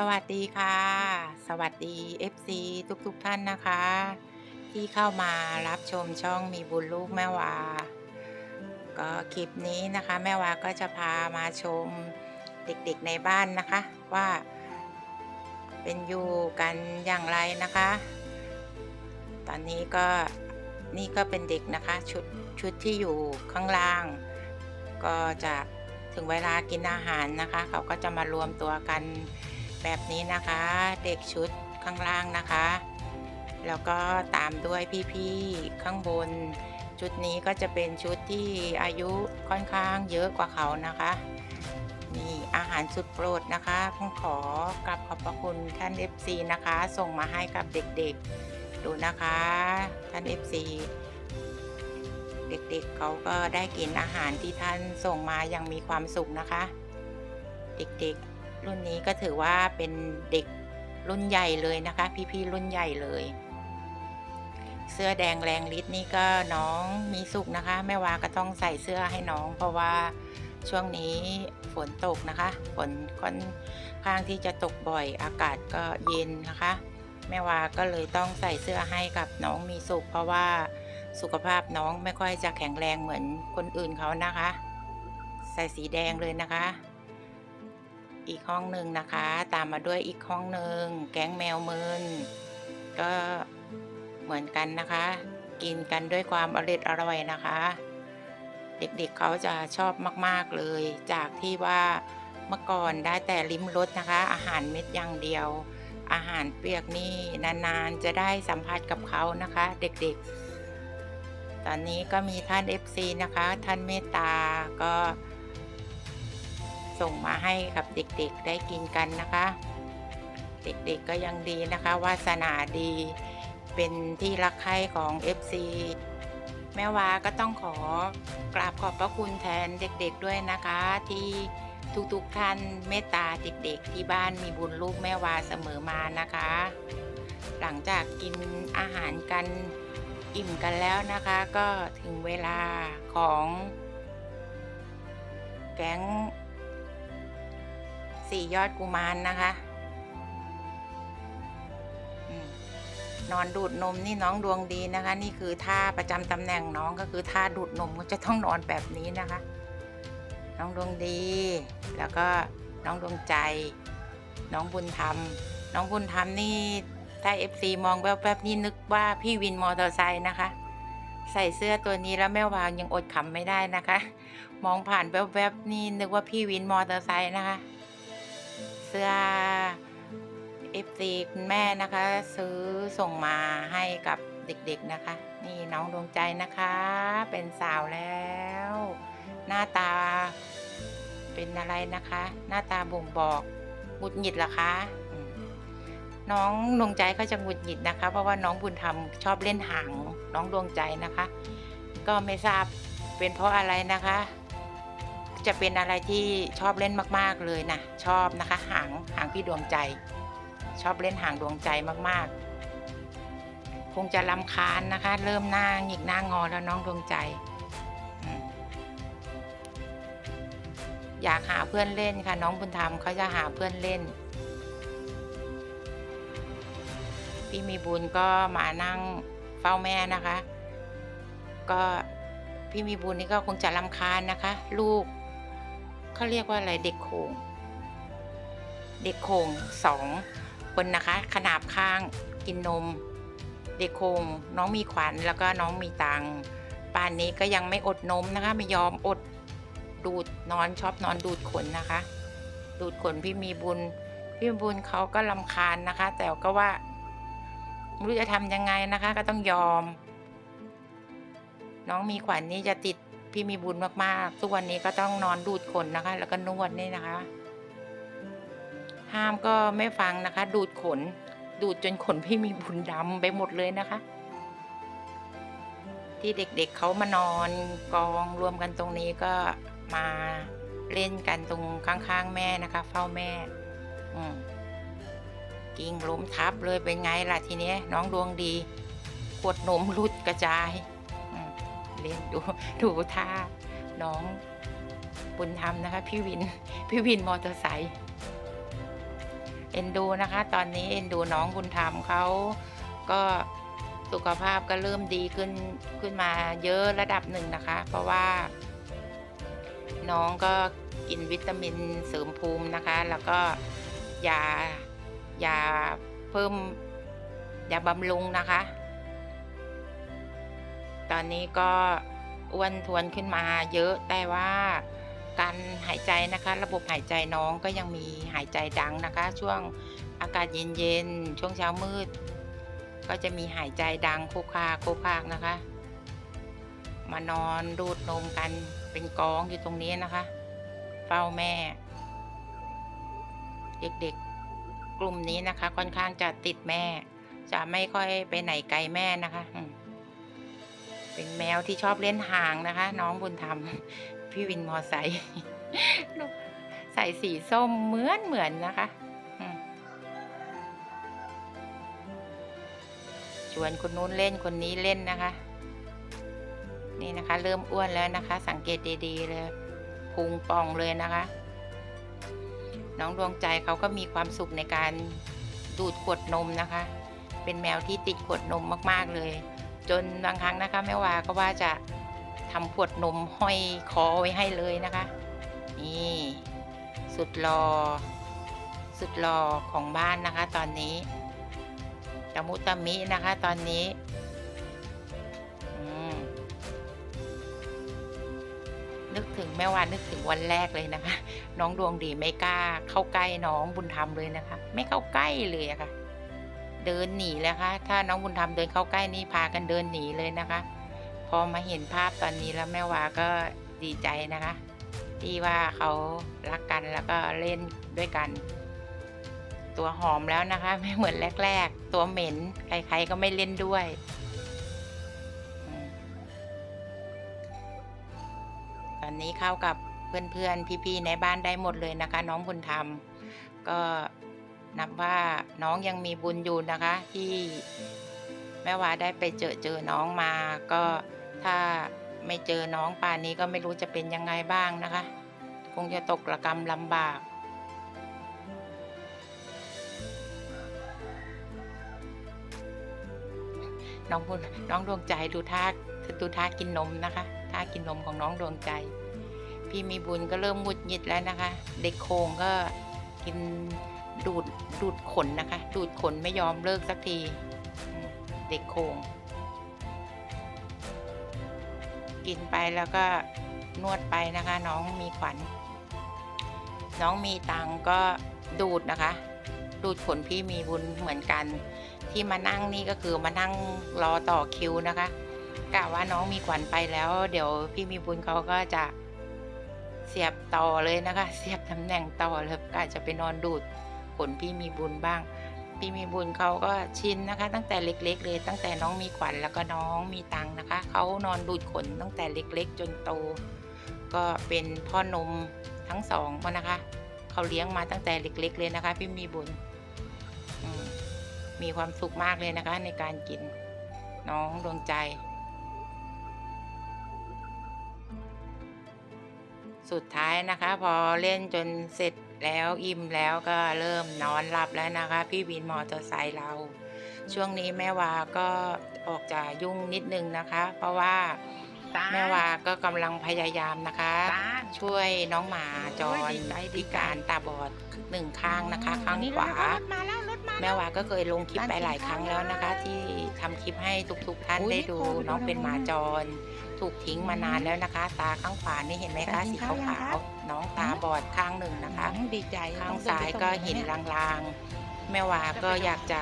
สวัสดีค่ะ สวัสดี FC ทุกๆทท่านนะคะ ที่เข้ามารับชมช่องมีบุญลูกแม่วา ก็คลิปนี้นะคะ แม่วาก็จะพามาชมเด็กๆในบ้านนะคะ ว่าเป็นอยู่กันอย่างไรนะคะ ตอนนี้ก็นี่ก็เป็นเด็กนะคะ ชุดชุดที่อยู่ข้างล่าง ก็จะถึงเวลากินอาหารนะคะ เขาก็จะมารวมตัวกัน แบบนี้นะคะ เด็กชุดข้างล่างนะคะ แล้วก็ตามด้วยพี่ๆข้างบน ชุดนี้ก็จะเป็นชุดที่อายุค่อนข้างเยอะกว่าเขานะคะนี่อาหารสุดโปรดนะคะต้องขอกราบขอบพระคุณท่าน FC นะคะ ส่งมาให้กับเด็กๆ ดูนะคะ ท่าน FC เด็กๆเขาก็ได้กินอาหารที่ท่านส่งมาอย่างมีความสุขนะคะ เด็กๆ รุ่นนี้ก็ถือว่าเป็นเด็กรุ่นใหญ่เลยนะคะ พี่ๆรุ่นใหญ่เลย เสื้อแดงแรงฤทธิ์นี่ก็น้องมีสุขนะคะ แม่วาก็ต้องใส่เสื้อให้น้อง เพราะว่าช่วงนี้ฝนตกนะคะ ฝนค่อนข้างที่จะตกบ่อยอากาศก็เย็นนะคะ แม่วาก็เลยต้องใส่เสื้อให้กับน้องมีสุขเพราะว่าสุขภาพน้องไม่ค่อยจะแข็งแรงเหมือนคนอื่นเขานะคะ ใส่สีแดงเลยนะคะ อีกห้องหนึ่งนะคะ ตามมาด้วยอีกห้องหนึ่งแก๊งแมวมืนก็เหมือนกันนะคะ กินกันด้วยความอร่อยอร่อยนะคะ เด็กๆเเขาจะชอบมากๆเลย จากที่ว่าเมื่อก่อนได้แต่ลิ้มรสนะคะ อาหารเม็ดอย่างเดียว อาหารเปียกนี่นานๆจะได้สัมผัสกับเขานะคะ เด็กๆ ตอนนี้ก็มีท่าน FC นะคะ ท่านเมตตาก็ ส่งมาให้กับเด็กๆได้กินกันนะคะ เด็กๆก็ยังดีนะคะวาสนาดีเป็นที่รักใคร่ของ FC แม่วาก็ต้องขอกราบขอบพระคุณแทนเด็กๆด้วยนะคะ ที่ทุกๆท่านเมตตาเด็กๆ ที่บ้านมีบุญลูกแม่วาเสมอมานะคะ หลังจากกินอาหารกันอิ่มกันแล้วนะคะ ก็ถึงเวลาของแก๊ง สี่ยอดกุมารนนะคะนอนดูดนมนี่น้องดวงดีนะคะ นี่คือท่าประจำตำแหน่งน้องก็คือท่าดูดนมก็จะต้องนอนแบบนี้นะคะ น้องดวงดี แล้วก็น้องดวงใจ น้องบุญธรรม น้องบุญธรรมนี่ถ้า FC มองแวบๆนี่นึกว่าพี่วินมอเตอร์ไซค์นะคะ ใส่เสื้อตัวนี้แล้วแม่วางยังอดขำไม่ได้นะคะ มองผ่านแวบๆนี่นึกว่าพี่วินมอเตอร์ไซค์นะคะ สื้อ FC คุณแม่นะคะ ซื้อส่งมาให้กับเด็กๆนะคะ นี่น้องดวงใจนะคะ เป็นสาวแล้ว หน้าตาเป็นอะไรนะคะ หน้าตาบ่งบอกหงุดหงิดเหรอคะน้องดวงใจเขาจะหงุดหงิดนะคะ เพราะว่าน้องบุญธรรมชอบเล่นหางน้องดวงใจนะคะ ก็ไม่ทราบเป็นเพราะอะไรนะคะ จะเป็นอะไรที่ชอบเล่นมากๆเลยนะชอบนะคะหางหางพี่ดวงใจ ชอบเล่นหางดวงใจมากๆ คงจะลำคาญนะคะ เริ่มหน้าหงิกหน้างอแล้วน้องดวงใจ อยากหาเพื่อนเล่นค่ะ น้องบุญธรรมเขาจะหาเพื่อนเล่น พี่มีบุญก็มานั่งเฝ้าแม่นะคะ ก็พี่มีบุญนี่ก็คงจะลำคาญนะคะ ลูก เขาเรียกว่าอะไรเด็กโขงเด็กโขงสองคนนะคะ ขนาบข้างกินนม เด็กโขงน้องมีขวัญแล้วก็น้องมีตังป่านนี้ก็ยังไม่อดนมนะคะ ไม่ยอมอดดูดนอนชอบนอนดูดขนนะคะ ดูดขนพี่มีบุญ พี่มีบุญเขาก็ลำคาญนะคะ แต่ก็ว่าไม่รู้จะทำยังไงนะคะ ก็ต้องยอม น้องมีขวัญนี่จะติด พี่มีบุญมากๆ ทุกวันนี้ก็ต้องนอนดูดขนนะคะ แล้วก็นวดนี่นะคะ ห้ามก็ไม่ฟังนะคะ ดูดขน ดูดจนขนพี่มีบุญดำไปหมดเลยนะคะ ที่เด็กๆเเขามานอนกองรวมกันตรงนี้ก็มาเล่นกันตรงข้างๆ แม่นะคะ เฝ้าแม่ อืมกิ่งล้มทับเลยเป็นไงล่ะทีนี้น้องดวงดีขวดนมรุดกระจาย เล่นดูดูท่าน้องบุญธรรมนะคะ พี่วิน พี่วินมอเตอร์ไซค์เอ็นดูนะคะ ตอนนี้เอ็นดูน้องบุญธรรมเขาก็สุขภาพก็เริ่มดีขึ้นขึ้นมาเยอะระดับหนึ่งนะคะ เพราะว่า น้องก็กินวิตามินเสริมภูมินะคะ แล้วก็ยายาเพิ่มยาบำรุงนะคะ ตอนนี้ก็อ้วนทวนขึ้นมาเยอะแต่ว่าการหายใจนะคะ ระบบหายใจน้องก็ยังมีหายใจดังนะคะ ช่วงอากาศเย็นๆช่วงเช้ามืด ก็จะมีหายใจดังโคกคาโคกคากนะคะ มานอนดูดนมกันเป็นกองอยู่ตรงนี้นะคะ เฝ้าแม่ เด็กๆกลุ่มนี้นะคะ ค่อนข้างจะติดแม่ จะไม่ค่อยไปไหนไกลแม่นะคะอื เป็นแมวที่ชอบเล่นห่างนะคะ น้องบุญธรรมพี่วินมอไซค์ใส่สีส้มเหมือนเหมือนนะคะชวนคนนู้นเล่นคนนี้เล่นนะคะ นี่นะคะ เริ่มอ้วนแล้วนะคะ สังเกตดีๆเลยพุงป่องเลยนะคะ น้องดวงใจเขาก็มีความสุขในการดูดขวดนมนะคะ เป็นแมวที่ติดขวดนมมากๆเลย จนบางครั้งนะคะแม่วาก็ว่าจะทำขวดนมห้อยคอไว้ให้เลยนะคะ นี่ สุดรอ สุดรอของบ้านนะคะ ตอนนี้ตะมุตะมินะคะ ตอนนี้นึกถึงแม่วานึกถึงวันแรกเลยนะคะ น้องดวงดีไม่กล้าเข้าใกล้น้องบุญธรรมเลยนะคะ ไม่เข้าใกล้เลยอะค่ะ เดินหนีแล้วค่ะ ถ้าน้องบุญธรรมเดินเข้าใกล้นี่พากันเดินหนีเลยนะคะ พอมาเห็นภาพตอนนี้แล้วแม่วาก็ดีใจนะคะ ที่ว่าเขารักกันแล้วก็เล่นด้วยกัน ตัวหอมแล้วนะคะ ไม่เหมือนแรก ๆ ตัวเหม็นใครๆก็ไม่เล่นด้วย ตอนนี้เข้ากับเพื่อนๆพี่ๆในบ้านได้หมดเลยนะคะ น้องบุญธรรมก็ นับว่าน้องยังมีบุญอยู่นะคะ ที่แม่วาได้ไปเจอเจอน้องมาก็ถ้าไม่เจอน้องป่านนี้ก็ไม่รู้จะเป็นยังไงบ้างนะคะ คงจะตกระกรรมลำบากน้องบุญน้องดวงใจดูท่าดูท่ากินนมนะคะท่ากินนมของน้องดวงใจ พี่มีบุญก็เริ่มหงุดหงิดแล้วนะคะ เด็กโคงก็กิน ดูดดูดขนนะคะ ดูดขนไม่ยอมเลิกสักที เด็กโคงกินไปแล้วก็นวดไปนะคะ น้องมีขวัญ น้องมีตังก็ดูดนะคะ ดูดขนพี่มีบุญเหมือนกัน ที่มานั่งนี่ก็คือมานั่งรอต่อคิวนะคะกะว่าน้องมีขวัญไปแล้ว เดี๋ยวพี่มีบุญเขาก็จะเสียบต่อเลยนะคะ เสียบตำแหน่งต่อเลยก็อาจจะไปนอนดูด ขนพี่มีบุญบ้าง พี่มีบุญเขาก็ชินนะคะ ตั้งแต่เล็ก ๆ เลย ตั้งแต่น้องมีขวัญแล้วก็น้องมีตังนะคะเขานอนดูดขนตั้งแต่เล็ก ๆ จนโต ก็เป็นพ่อนมทั้งสองนนะคะเขาเลี้ยงมาตั้งแต่เล็ก ๆ เลยนะคะ พี่มีบุญมีความสุขมากเลยนะคะ ในการกินน้องดวงใจ สุดท้ายนะคะ พอเล่นจนเสร็จ แล้วอิ่มแล้วก็เริ่มนอนหลับแล้วนะคะ พี่วินมอเตอร์ไซค์เรา ช่วงนี้แม่วาก็ออกจะยุ่งนิดนึงนะคะ เพราะว่าตาแม่วาก็กำลังพยายามนะคะตาช่วยน้องหมาจโอ้รยดีใจดีพิใจการตาบอดหนึ่งข้างนะคะ ข้างนี่ขวารถมาแล้วรถมาแม่วาก็เคยลงคลิปไปหลายครั้งแล้วนะคะตามกินข้าวที่ทำคลิปให้ทุกๆท่านอุ๊ยได้ดูขอดูน้องเป็นหน่อยหมาจร ถูกทิ้งมานานแล้วนะคะ ตาข้างขวานี่เห็นไหมตาคะกินสีข้าวยังขาคะวๆน้องตาบอดข้างหนึ่งนะคะอืมดีใจข้างต้องเดิซ้ายไปก็ตรงเห็นยลางๆ แม่วาก็อยากจะ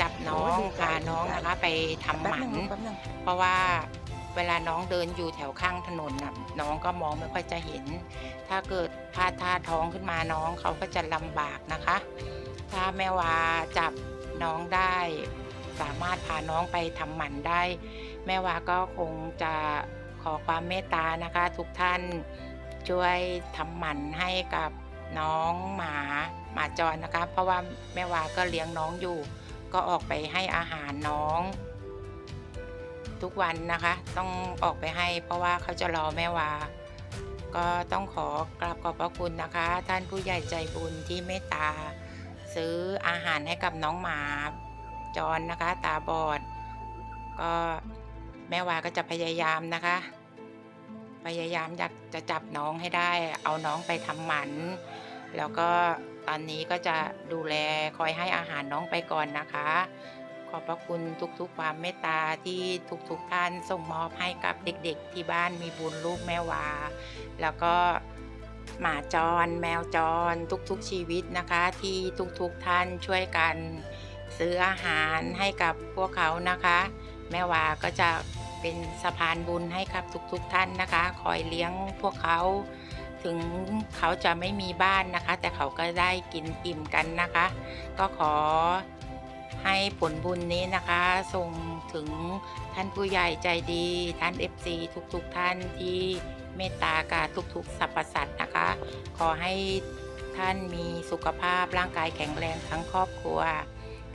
จับน้องโอ้ยดีใจพาน้องดีใจนะคะไปทำหแป๊บมันนึงแป๊บนึงเพราะว่าเวลาน้องเดินอยู่แถวข้างถนนน่ะน้องก็มองไม่ค่อยจะเห็น ถ้าเกิดพลาดท่าท้องขึ้นมาน้องเขาก็จะลำบากนะคะ ถ้าแม่วาจับน้องได้ สามารถพาน้องไปทำหมันได้ แม่วาก็คงจะขอความเมตตานะคะ ทุกท่านช่วยทำหมันให้กับน้องหมาหมาจรนะคะ เพราะว่าแม่วาก็เลี้ยงน้องอยู่ ก็ออกไปให้อาหารน้อง ทุกวันนะคะ ต้องออกไปให้ เพราะว่าเขาจะรอแม่วา ก็ต้องขอกราบขอบพระคุณนะคะ ท่านผู้ใหญ่ใจบุญที่เมตตา ซื้ออาหารให้กับน้องหมา จรนะคะ ตาบอด ก็แม่วาก็จะพยายามนะคะ พยายามอยากจะจับน้องให้ได้ เอาน้องไปทำหมัน แล้วก็ตอนนี้ก็จะดูแลคอยให้อาหารน้องไปก่อนนะคะ ขอบพระคุณทุกๆความเมตตาที่ทุกๆท่านส่งมอบให้กับเด็กๆ ที่บ้านมีบุญลูกแม่วา แล้วก็หมาจร แมวจร ทุกๆชีวิตนะคะ ที่ทุกๆท่านช่วยกัน ซื้ออาหารให้กับพวกเขานะคะ แม่วาก็จะเป็นสะพานบุญให้กับทุกๆท่านนะคะ คอยเลี้ยงพวกเขาถึงเขาจะไม่มีบ้านนะคะ แต่เขาก็ได้กินอิ่มกันนะคะ ก็ขอให้ผลบุญนี้นะคะส่งถึงท่านผู้ใหญ่ใจดี ท่าน FC ทุกๆท่านที่เมตตากาทุกๆสรรพสัตว์นะคะ ขอให้ท่านมีสุขภาพร่างกายแข็งแรงทั้งครอบครัว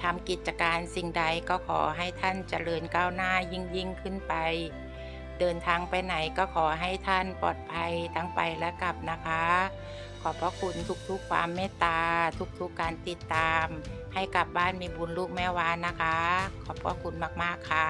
ทำกิจการสิ่งใดก็ขอให้ท่านเจริญก้าวหน้ายิ่งยิ่งขึ้นไป เดินทางไปไหนก็ขอให้ท่านปลอดภัยทั้งไปและกลับนะคะ ขอบพระคุณทุกๆความเมตตา ทุกๆการติดตาม ให้กลับบ้านมีบุญลูกแม่วานนะคะ ขอบพระคุณมากๆค่ะ